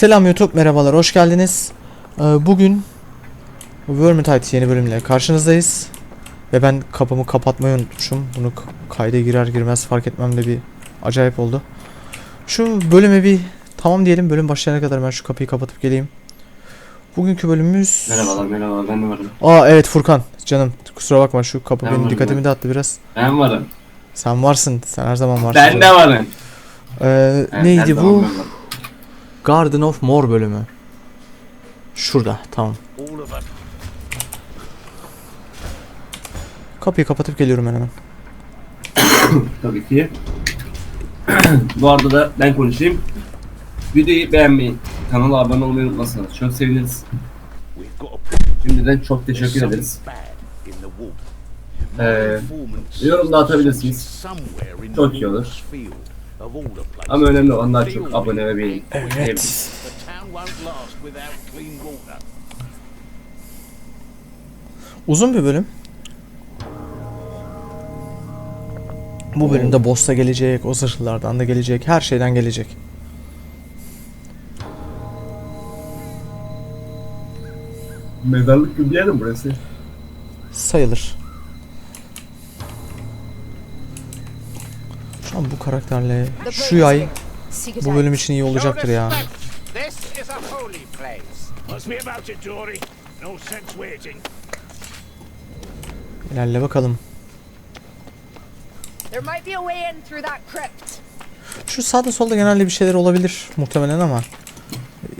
Selam YouTube, merhabalar, hoş geldiniz. Ee, bugün Vermintide yeni bölümle karşınızdayız. Ve ben kapımı kapatmayı unutmuşum. Bunu kayda girer girmez fark etmem de bir acayip oldu. Şu bölüme bir tamam diyelim. Bölüm başlayana kadar ben şu kapıyı kapatıp geleyim. Bugünkü bölümümüz... Merhabalar merhabalar ben de varım. Aa evet Furkan canım kusura bakma şu kapı Ben benim varım, dikkatimi ben. dağıttı biraz. Ben varım. Sen varsın. Sen her zaman varsın. Ben de varım. Ee, Ben- neydi bu? ben varım. Garden of More bölümü. Şurada tamam. Kapıyı kapatıp geliyorum ben hemen. Tabii ki. bu arada da ben konuşayım. Videoyu beğenmeyi, kanala abone olmayı unutmazsanız çok seviniriz. Şimdiden çok teşekkür ederiz. Ee, yorum da atabilirsiniz. Çok iyi olur. Ama önemli daha çok abone ve beğeni. Evet. Uzun bir bölüm. Bu bölümde boss'ta gelecek, o zırhlardan da gelecek, her şeyden gelecek. Mezarlık gibi bir yer mi burası? Sayılır. An bu karakterle şu yay bu bölüm için iyi olacaktır ya. İlerle bakalım. Şu sağda solda genelde bir şeyler olabilir muhtemelen ama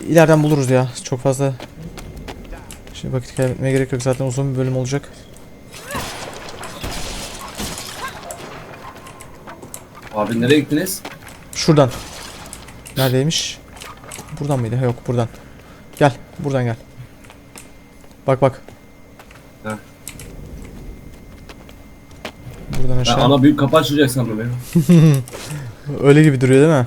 ileriden buluruz ya. Çok fazla Şimdi vakit kaybetmeye gerek yok. Zaten uzun bir bölüm olacak. Abi nereye gittiniz? Şuradan. Neredeymiş? Buradan mıydı? Yok buradan. Gel. Buradan gel. Bak bak. Ha. Buradan Ben aşağı. ana büyük kapı açacak sandım ya. Öyle gibi duruyor değil mi?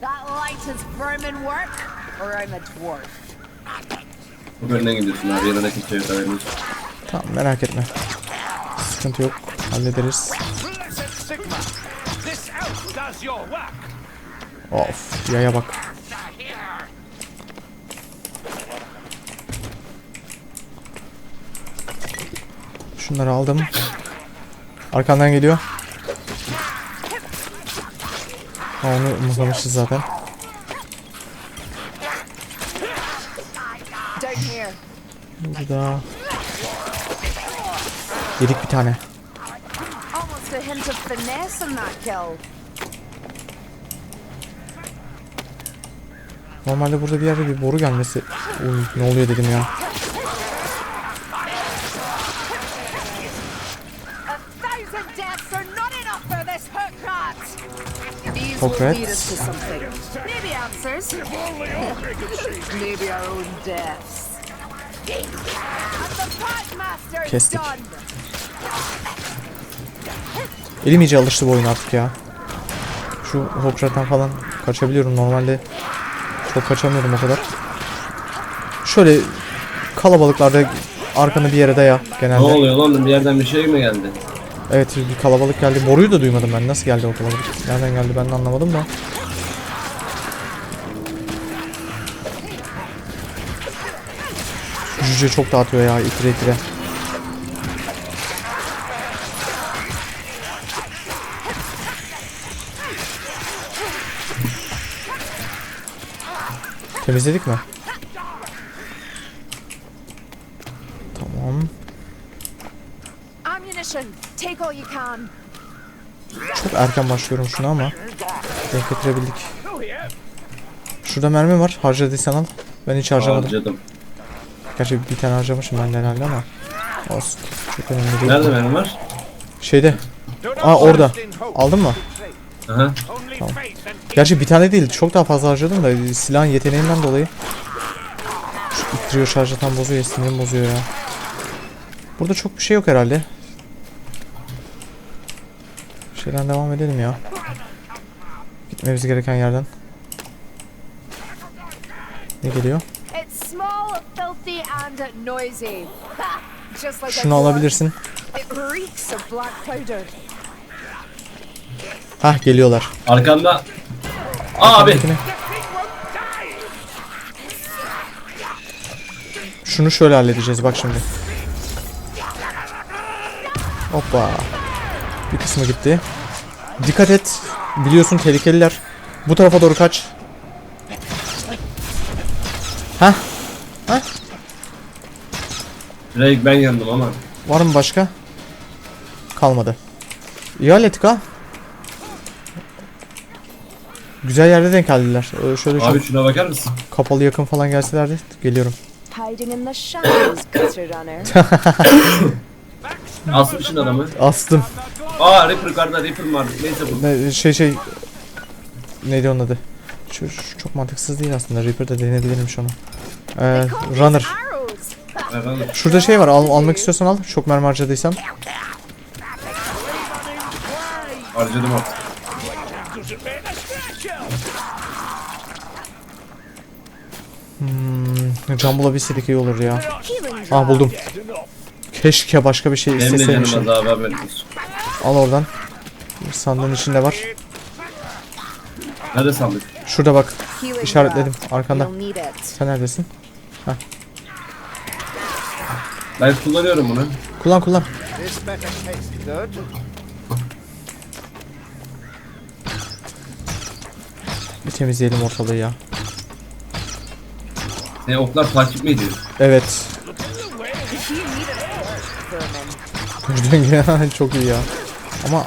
That light is vermin work, or I'm a dwarf. Bu önden gidiyorsun abi yanına kimse yok. Tamam merak etme. Sıkıntı yok. Hallederiz. Of. Yaya bak. Şunları aldım. Arkandan geliyor. Ha onu mızlamışız zaten. Burada. Yedik bir tane. Hint of finesse in that kill. Normalde burada bir yerde bir boru gelmesi. Uy ne oluyor dedim ya. A thousand deaths are not enough for this hook rat. These Hook will lead rats? us to something. Maybe answers. Maybe our own deaths. Kestik. Elim iyice alıştı bu oyun artık ya. Şu Hoprat'tan falan kaçabiliyorum normalde. Çok kaçamıyordum o kadar. Şöyle kalabalıklarda arkanı bir yere daya Ne genelde. oluyor lan bir yerden bir şey mi geldi? Evet bir kalabalık geldi. Boruyu da duymadım ben. Nasıl geldi o kalabalık? Nereden geldi ben de anlamadım da. Cüce çok dağıtıyor ya itire itire. Temizledik mi? Tamam. Ammunition. Take all you can. Çok erken başlıyorum şuna ama denk getirebildik. Şurada mermi var. Harcadıysan al. Ben hiç harcamadım. Harcadım. Gerçi bir tane harcamışım ben de herhalde ama. Olsun. Çok önemli değil. Nerede benim var? Şeyde. Aa orada. Aldın mı? Aha. Tamam. Gerçi bir tane değil. Çok daha fazla harcadım da silahın yeteneğinden dolayı. Şu ittiriyor şarjı tam bozuyor. Sinirim bozuyor ya. Burada çok bir şey yok herhalde. Şeyden devam edelim ya. Gitmemiz gereken yerden. Ne geliyor? It's small, filthy, and noisy. Ha! Just like a Şunu alabilirsin. Hah geliyorlar. Arkamda Abi. Arkamdakine. Şunu şöyle halledeceğiz bak şimdi. Hoppa. Bir kısmı gitti. Dikkat et. Biliyorsun tehlikeliler. Bu tarafa doğru kaç. Hah. Direkt ben yandım ama. Var mı başka? Kalmadı. İyi hallettik ha. Güzel yerde denk geldiler. Ee, şöyle Abi çok şuna bakar mısın? kapalı yakın falan gelselerdi. Geliyorum. Hiding in the shadows, Gutter Runner. Asmışsın adamı. Astım. Aa Reaper karda Reaper var. Neyse bu. Ne, şey şey neydi onun adı? Şu, şu çok mantıksız değil aslında. Reaper de denebilirmiş onu. Ee, runner. Arrows. Efendim. Şurada şey var. Al, almak istiyorsan al. Çok mermi harcadıysan. Harcadım artık. Hmm, can bulabilseydik iyi olur ya. Ah buldum. Keşke başka bir şey Benim de canım isteseymişim. az abi haberin olsun. Al oradan. Sandığın içinde var. Nerede sandık? Şurada bak. İşaretledim. Arkanda. Sen neredesin? Ben kullanıyorum bunu. Kullan kullan. This better taste good. Bir temizleyelim ortalığı ya. Ne oklar takip mi ediyor? Evet. Çok iyi ya. Ama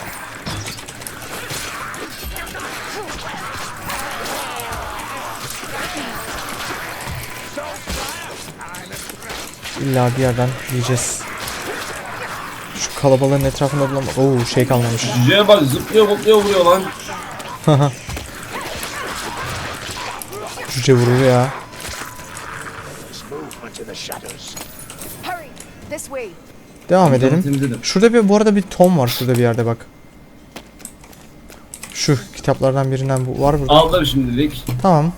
İlla bir yerden yiyeceğiz. Şu kalabalığın etrafında bulam. Oo şey kalmamış. Cüceye bak zıplıyor zıplıyor vuruyor lan. Cüce vurur ya. Movement in the shadows. Hurry. This way. Devam edelim. Şurada bir bu arada bir tom var şurada bir yerde bak. Şu kitaplardan birinden bu var burada. Aldım şimdilik. Tamam.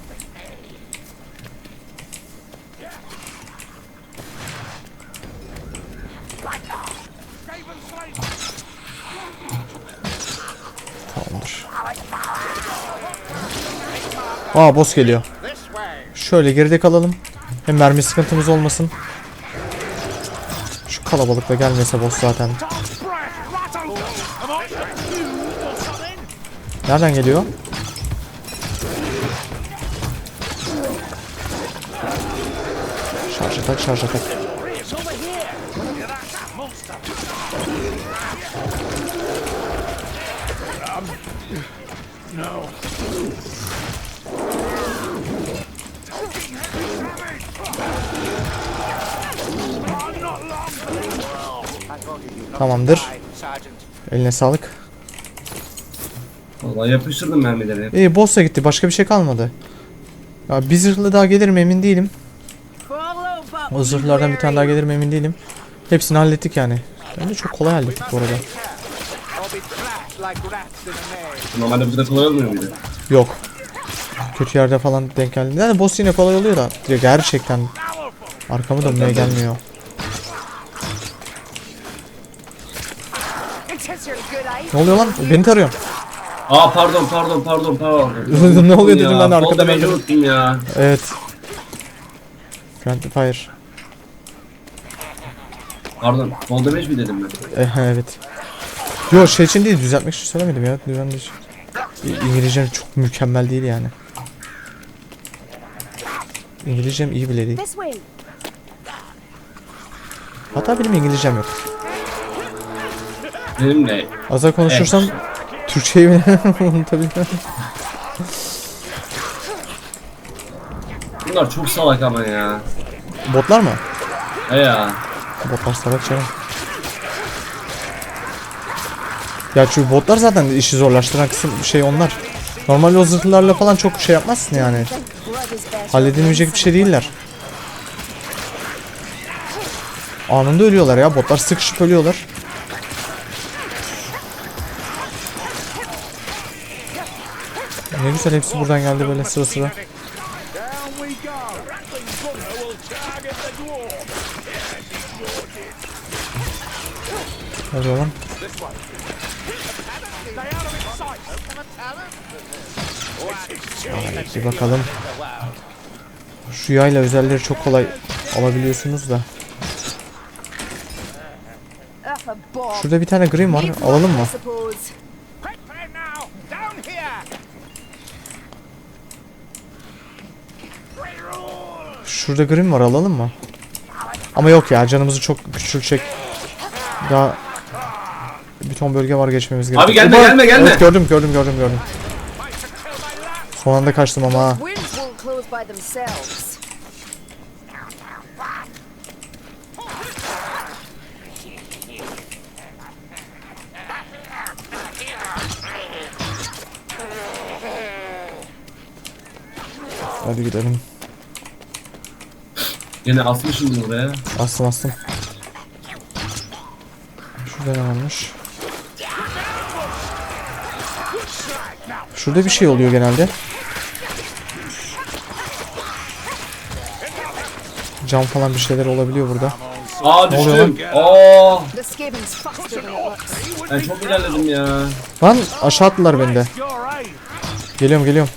Tamamdır. Aa boss geliyor. Şöyle geride kalalım. Hem mermi sıkıntımız olmasın. Şu kalabalıkla gelmese boss zaten. Nereden geliyor? Şarj atak, şarj atak. Tamamdır. Eline sağlık. Vallahi yapıştırdım mermileri. İyi boss da gitti. Başka bir şey kalmadı. Ya bir zırhlı daha gelir mi emin değilim. O zırhlardan bir tane daha gelir mi emin değilim. Hepsini hallettik yani. Bence çok kolay hallettik bu arada. Normalde bu da kolay olmuyor muydu? Yok. Kötü yerde falan denk geldi. Yani boss yine kolay oluyor da. Gerçekten arkamı dönmeye gelmiyor. Ne oluyor lan? Beni tarıyor. Aa pardon pardon pardon pardon. Ne oluyor dedim ben damage'i öldüm. unuttum ya. Evet. Friendly fire. Pardon. Fall damage mi dedim ben? Eh, evet. Yo şey için değil düzeltmek için söylemedim ya. Düzenli için. İ- İngilizcem çok mükemmel değil yani. İngilizcem iyi bile değil. Hatta benim İngilizcem yok. Benim ne? Az daha konuşursam Türkçeyi bile unutabilirim. Bunlar çok salak ama ya. Botlar mı? He ya. Botlar salak canım. Ya çünkü botlar zaten işi zorlaştıran kısım şey onlar. Normal o zırhlarla falan çok şey yapmazsın yani. Halledilmeyecek bir şey değiller. Anında ölüyorlar ya. Botlar sıkışıp ölüyorlar. Ne güzel hepsi buradan geldi böyle sıra sıra. Sight. Evet, bir bakalım. Şu yayla özelleri çok kolay alabiliyorsunuz da. Şurada bir tane green var. Alalım mı? Şurada green var. Alalım mı? Ama yok ya. Canımızı çok küçülecek. Daha bir ton bölge var geçmemiz gerekiyor. Abi gelme, Oba! gelme, gelme. Evet, gördüm gördüm gördüm gördüm. Son anda kaçtım ama ha. Hadi gidelim. Yine asmışım buraya. Astım astım. Şurada ne varmış? Şurada bir şey oluyor genelde. Cam falan bir şeyler olabiliyor burada. Aa Ne oluyor düştüm. Aa The skibbing's faster than it looks. ben çok ilerledim ya. Lan aşağı attılar beni de. Geliyorum geliyorum.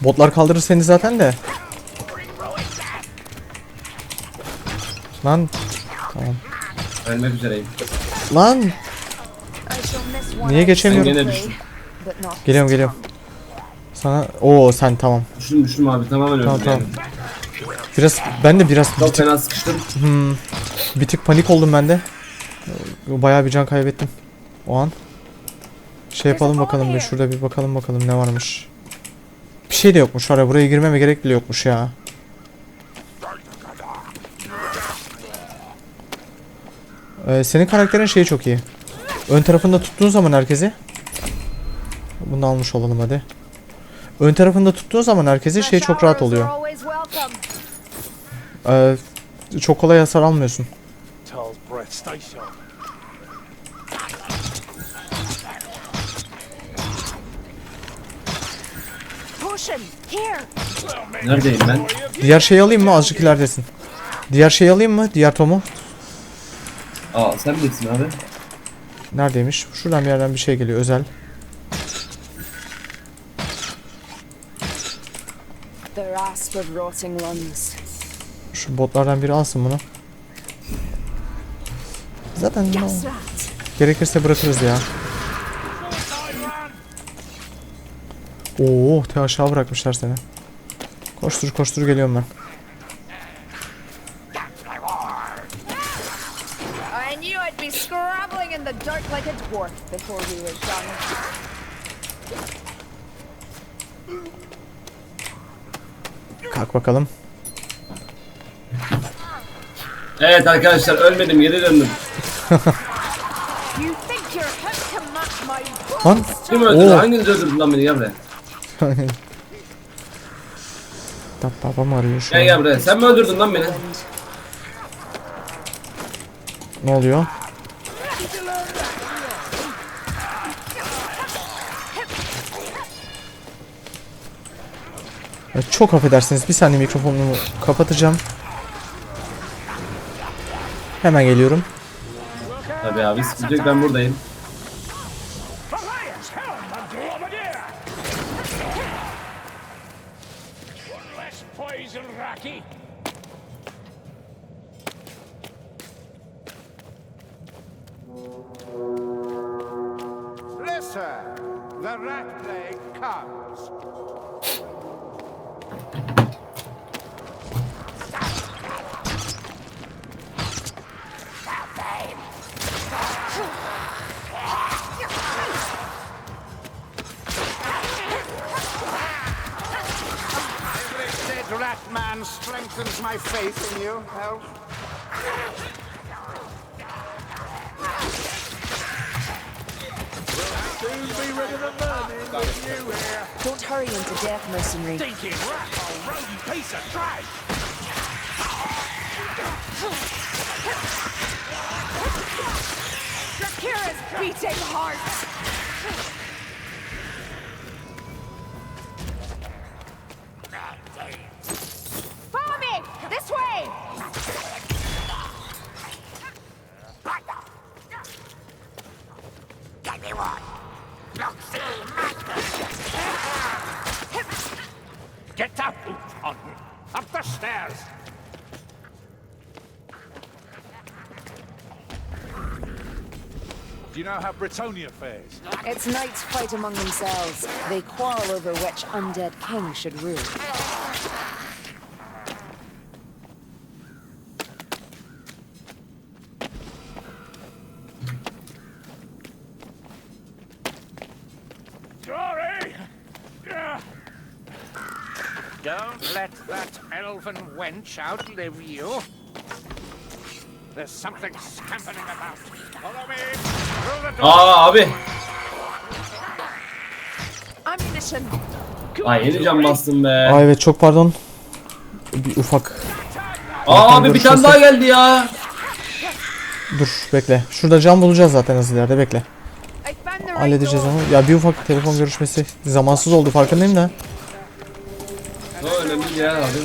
Botlar kaldırır seni zaten de. Lan. Tamam. Ölmek üzereyim. Lan. Niye geçemiyorum? Ben gene not Geliyorum geliyorum. Sana. Oo sen tamam. Düştüm düştüm abi tamamen öldüm Tamam tamam. yani. Biraz ben de biraz bir Çok tık, fena sıkıştım. bir tık panik oldum ben de. Bayağı bir can kaybettim. O an. Şey yapalım bakalım bir şurada bir bakalım bakalım ne varmış. Bir şey de yokmuş var ya buraya girmeme gerek bile yokmuş ya. Ee, senin karakterin şeyi çok iyi. Ön tarafında tuttuğun zaman herkesi. Bunu almış olalım hadi. Ön tarafında tuttuğun zaman herkesi şey çok rahat oluyor. Ee, çok kolay hasar almıyorsun. Neredeyim ben? Diğer şeyi alayım mı? Azıcık ileridesin. Diğer şeyi alayım mı? Diğer tomu. Aa sen bilirsin abi. Neredeymiş? Şuradan bir yerden bir şey geliyor özel. The rasp of rotting lungs. Şu botlardan biri alsın bunu. Zaten no- gerekirse bırakırız ya. Oo, te aşağı bırakmışlar seni. Koştur koştur geliyorum ben. Dirt like a dwarf before we were done. Kalk bakalım. Evet arkadaşlar ölmedim geri döndüm. Lan. Kim öldürdü? Oo. Hanginiz öldürdü lan beni gel buraya. Tat babam arıyor şu Gel an. gel buraya. Sen mi öldürdün lan beni? Ne oluyor? Çok affedersiniz. Bir saniye mikrofonumu kapatacağım. Hemen geliyorum. Tabii abi sıkıntı ben buradayım. My faith in you, Elf. Soon be rid of the vermin with you here. Don't hurry into death, mercenary. Stinking rat, old rodent piece of trash! Drakira's beating heart! Do you know how Britonia fares? Its knights fight among themselves. They quarrel over which undead king should rule. Glory! Yeah. Don't let that elven wench outlive you. Aa abi. Ammunition! Ay yeni cam bastım be. Aa evet çok pardon. Bir ufak Aa abi bir tane daha geldi ya. dur bekle. Şurada cam bulacağız zaten az ileride bekle. Halledeceğiz onu. Ya bir ufak telefon görüşmesi zamansız oldu farkındayım da. O önemli ya abi.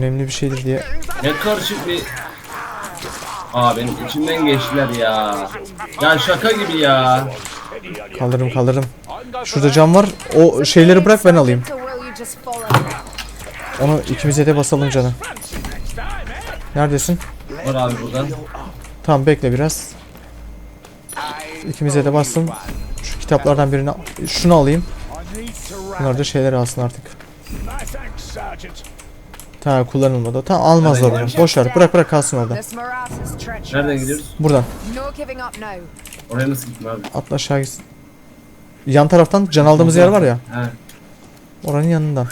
Önemli bir şeydir diye. Ne karışık bir... Aa benim içimden geçtiler ya. Ya şaka gibi ya. Kaldırdım kaldırdım. Şurada cam var. O şeyleri bırak ben alayım. Onu ikimize de basalım canım. Neredesin? Var abi burada. Tamam bekle biraz. İkimize de bastım. Şu kitaplardan birini şunu alayım. Bunlar da şeyler alsın artık. Tamam kullanılmadı. Tamam almazlar onu. Boş ver. Bırak bırak kalsın orada. Nereden gidiyoruz? Buradan. Oraya nasıl gittin abi? Atla aşağı gitsin. Yan taraftan can aldığımız yer var ya. He. Oranın yanından.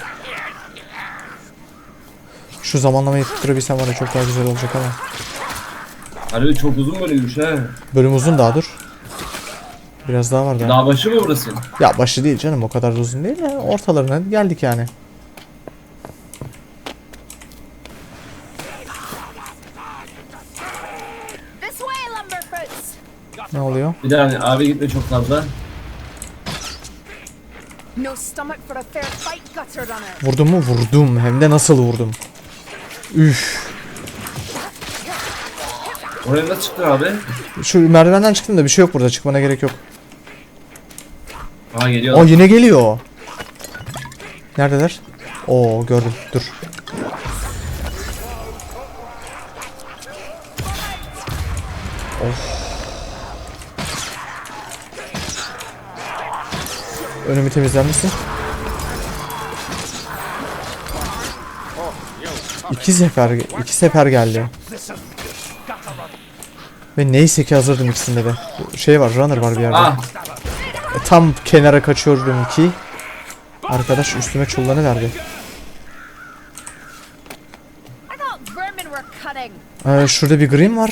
Şu zamanlamayı tutturabilsem var ya çok daha güzel olacak ama. Harbi çok uzun bölümmüş ha. Bölüm uzun daha dur. Biraz daha var daha. Dağ başı mı burası? Ya başı değil canım o kadar da uzun değil de ortalarına geldik yani. Ne oluyor? Bir daha hani abi gitme çok fazla. Vurdum mu? Vurdum. Hem de nasıl vurdum. Üf. Oraya nasıl çıktın abi? Şu merdivenden çıktım da bir şey yok burada. Çıkmana gerek yok. Aa Aa geliyor. yine geliyor. Neredeler? Oo gördüm. Dur. Önümü temizler misin? İki sefer, iki sefer geldi. Ve neyse ki hazırdım ikisinde de. Şey var, runner var bir yerde. Ah E, Tam kenara kaçıyordum ki arkadaş üstüme çullanı verdi. Ee, şurada bir green var.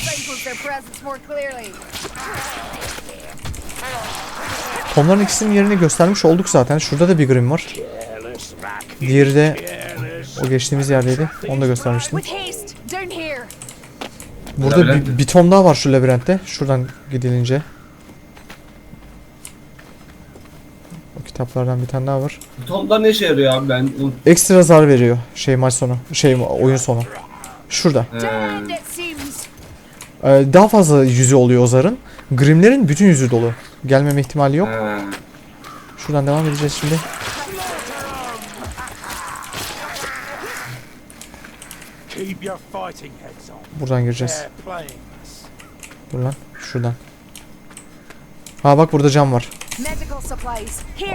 Tomların ikisinin yerini göstermiş olduk zaten. Şurada da bir green var. Diğeri de o geçtiğimiz yerdeydi. Onu da göstermiştim. Burada Labirent bir, bir ton daha var şu labirentte. Şuradan gidilince. O kitaplardan bir tane daha var. toplar ne işe yarıyor abi ben? Ekstra zar veriyor şey maç sonu. Şey oyun sonu. Şurada. Ee, daha fazla yüzü oluyor o zarın. Grimlerin bütün yüzü dolu. Gelmeme ihtimali yok. He. Şuradan devam edeceğiz şimdi. Keep your fighting heads on. Buradan gireceğiz. Dur lan. Şuradan. Ha bak burada cam var.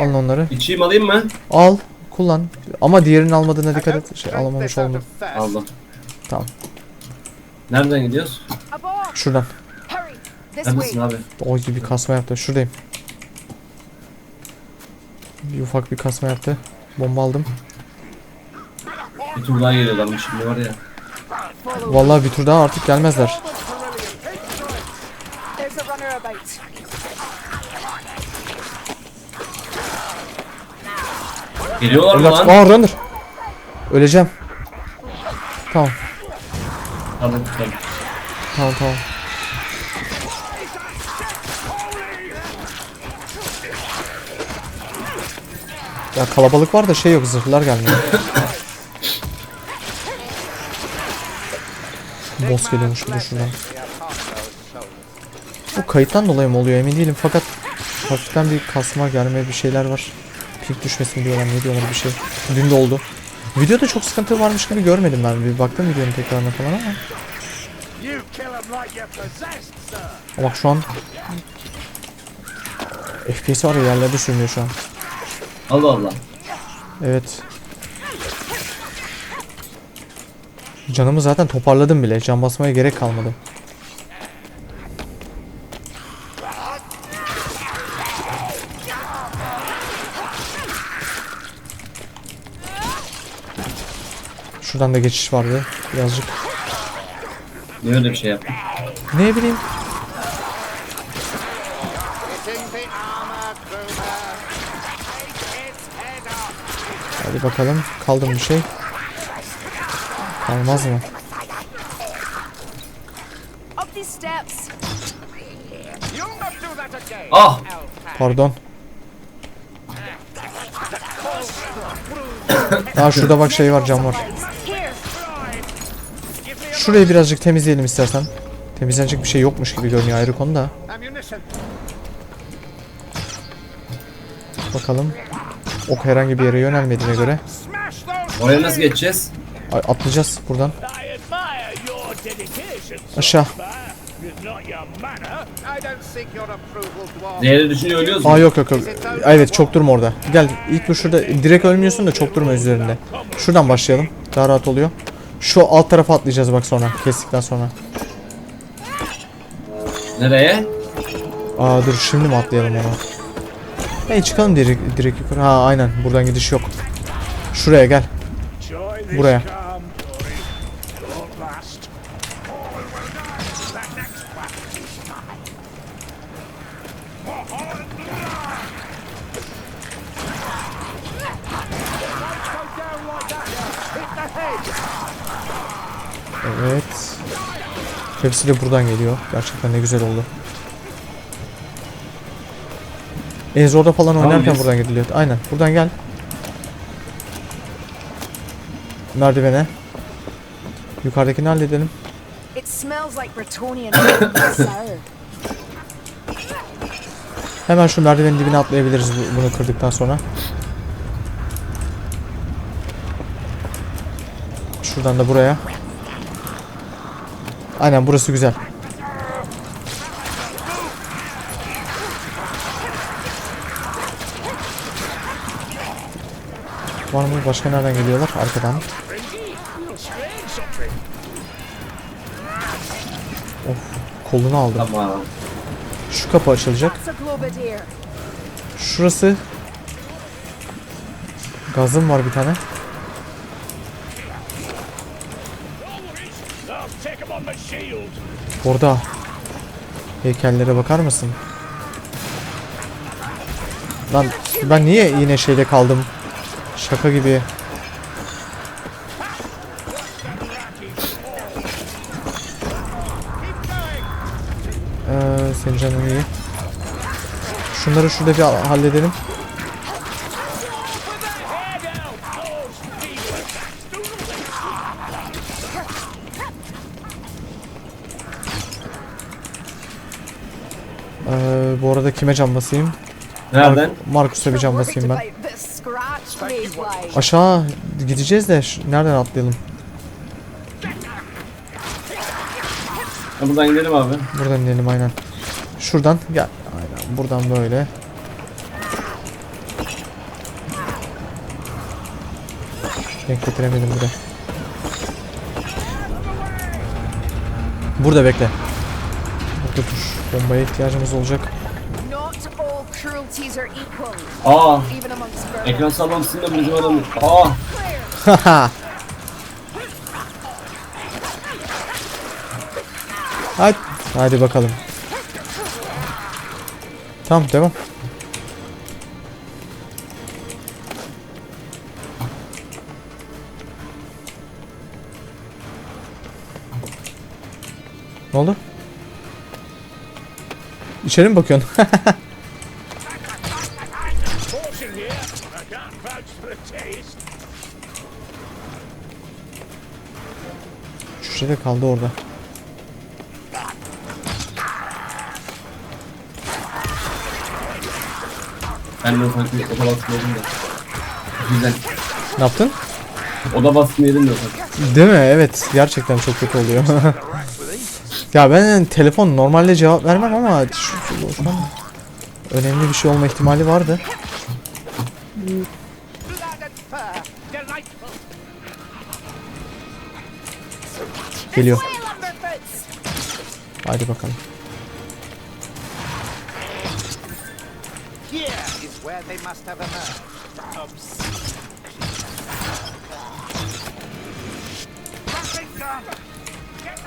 Alın onları. İçeyim alayım mı? Al. Kullan. Ama diğerinin almadığına dikkat et. Şey alamamış olma. Aldım. Tamam. Nereden gidiyoruz? Şuradan. Neredesin abi? O gibi kasma yaptı. Şuradayım. Bir ufak bir kasma yaptı. Bomba aldım. Bir tur daha geliyorlarmış şimdi var ya. Vallahi bir tur daha artık gelmezler. Geliyorlar mı lan? Aa runner. Öleceğim. Tamam. Tamam tamam. Tamam tamam. Ya kalabalık var da şey yok zırhlar gelmiyor. Boss geliyormuş bir de şuradan. Bu kayıttan dolayı mı oluyor emin değilim fakat hafiften bir kasma gelme bir şeyler var. Pink düşmesin diyorlar ne diyorlar bir şey. Dün de oldu. Videoda çok sıkıntı varmış gibi görmedim ben. Bir baktım videonun tekrarına falan ama. Bak şu an FPS var ya yerlerde sürünüyor şu an. Allah Allah. Evet. Canımı zaten toparladım bile. Can basmaya gerek kalmadı. Şuradan da geçiş vardı. Birazcık. Niye öyle bir şey yaptın? Ne bileyim. Hadi bakalım. Kaldı mı bir şey? Kalmaz mı? Ah! Pardon. Aa şurada bak şey var cam var. Şurayı birazcık temizleyelim istersen. Temizlenecek bir şey yokmuş gibi görünüyor ayrı konuda. Bakalım. Ok herhangi bir yere yönelmediğine göre. Oraya nasıl geçeceğiz? Ay, atlayacağız buradan. Aşağı. but not your manner. I don't seek your approval, dwarf. Değeri düşünüyor ölüyoruz mu? Aa yok yok yok. Evet çok durma orada. Gel ilk bu şurada direkt ölmüyorsun da çok durma üzerinde. Şuradan başlayalım. Daha rahat oluyor. Şu alt tarafa atlayacağız bak sonra. Kestikten sonra. Nereye? Aa dur şimdi mi atlayalım ona? Hey çıkalım direkt, direkt yukarı. Ha aynen buradan gidiş yok. Şuraya gel. Buraya. Evet. Hepsi de buradan geliyor. Gerçekten ne güzel oldu. Ezor'da falan Tamam, oynarken biz- buradan gidiliyor. Aynen. Buradan gel. Merdivene. Yukarıdakini halledelim. Hemen şu merdivenin dibine atlayabiliriz bu- bunu kırdıktan sonra. Şuradan da buraya. Aynen burası güzel. Var mı? Başka nereden geliyorlar? Arkadan. Of, kolunu aldım. Tamam. Şu kapı açılacak. Şurası gazım var bir tane. Orada heykellere bakar mısın? Lan ben niye yine şeyde kaldım? Şaka gibi. Ee, senin canın iyi. Şunları şurada bir halledelim. Ee, bu arada kime can basayım? Nereden? Markus'a bir can basayım ben. Aşağı gideceğiz de nereden atlayalım? Buradan gidelim abi. Buradan inelim aynen. Şuradan gel. Aynen buradan böyle. Denk getiremedim bir de. Burada bekle. Burada dur. Bombaya ihtiyacımız olacak. Aa! birds. Ekran sallantısında bizim adam. Aa! Haha. Hadi. Hadi bakalım. Tamam devam. Ne oldu? İçeri mi bakıyorsun? Şey kaldı orada. Ben de sanki oda baskını yedim de. Güzel. Ne yaptın? Oda baskını yedim de sanki. Değil mi? Evet. Gerçekten çok kötü oluyor. ya ben telefon normalde cevap vermem ama şu, şu- şu önemli bir şey olma ihtimali vardı.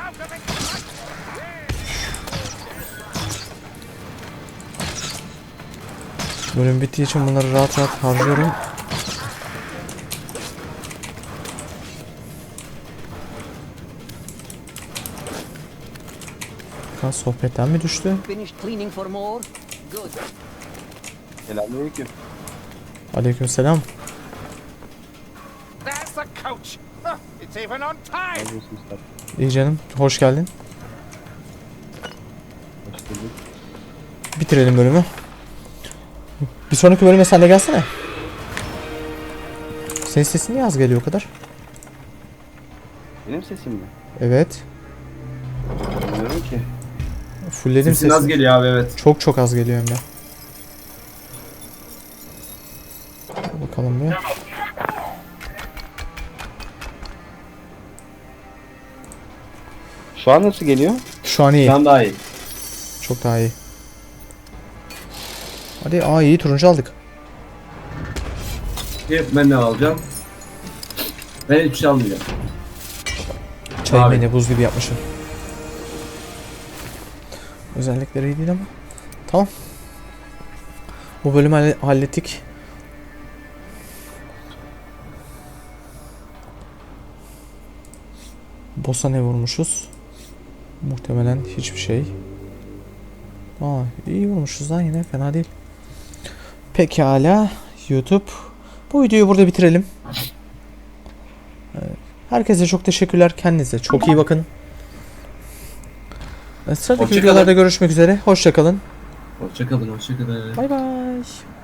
Out of it. Bölüm bittiği için bunları rahat rahat harcıyorum. Kan sohbetten mi düştü? Selamünaleyküm. Aleykümselam. There's the coach. İt's even on time. Nasılsınız tabii? İyi canım. Hoş geldin. Hoş bulduk. Bitirelim bölümü. Bir sonraki bölüme sen de gelsene. Senin sesin niye az geliyor o kadar? Benim sesim mi? Evet. Fullledim Sesin az sesini. geliyor abi evet. Çok çok az geliyor hem de. Bakalım bir. Şu an nasıl geliyor? Şu an iyi. Şu an daha iyi. Çok daha iyi. Hadi aa iyi turuncu aldık. Hep ben ne alacağım? Ben hiçbir şey almayacağım. Çay Abi. beni buz gibi yapmışım. Özellikleri iyi değil ama. Tamam. Bu bölümü halle- hallettik. Boss'a ne vurmuşuz? Muhtemelen hiçbir şey. Aa iyi vurmuşuz lan yine fena değil. Pekala YouTube. Bu videoyu burada bitirelim. Herkese çok teşekkürler. Kendinize çok iyi bakın. Sıradaki Hoşça videolarda kalın. görüşmek üzere. Hoşçakalın. Hoşçakalın hoşçakalın. Bay bay.